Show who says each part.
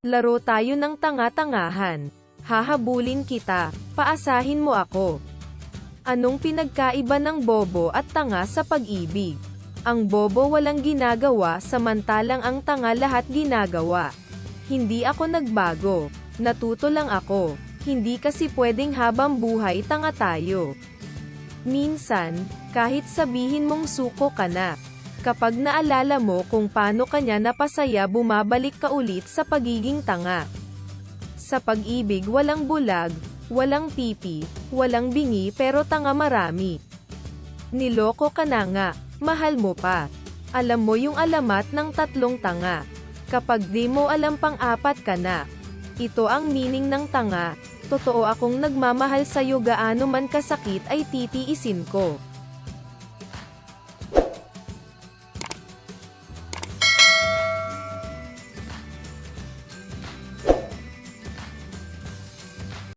Speaker 1: Laro tayo ng tanga-tangahan. Hahabulin kita, paasahin mo ako. Anong pinagkaiba ng bobo at tanga sa pag-ibig? Ang bobo walang ginagawa samantalang ang tanga lahat ginagawa. Hindi ako nagbago, natuto lang ako. Hindi kasi pwedeng habang buhay tanga tayo. Minsan, kahit sabihin mong suko ka na, kapag naalala mo kung paano kanya napasaya bumabalik ka ulit sa pagiging tanga. Sa pag-ibig walang bulag, walang pipi, walang bingi pero tanga marami. Niloko ka na nga, mahal mo pa. Alam mo yung alamat ng tatlong tanga. Kapag di mo alam pang-apat ka na. Ito ang meaning ng tanga. Totoo akong nagmamahal sa'yo gaano man kasakit ay titiisin ko.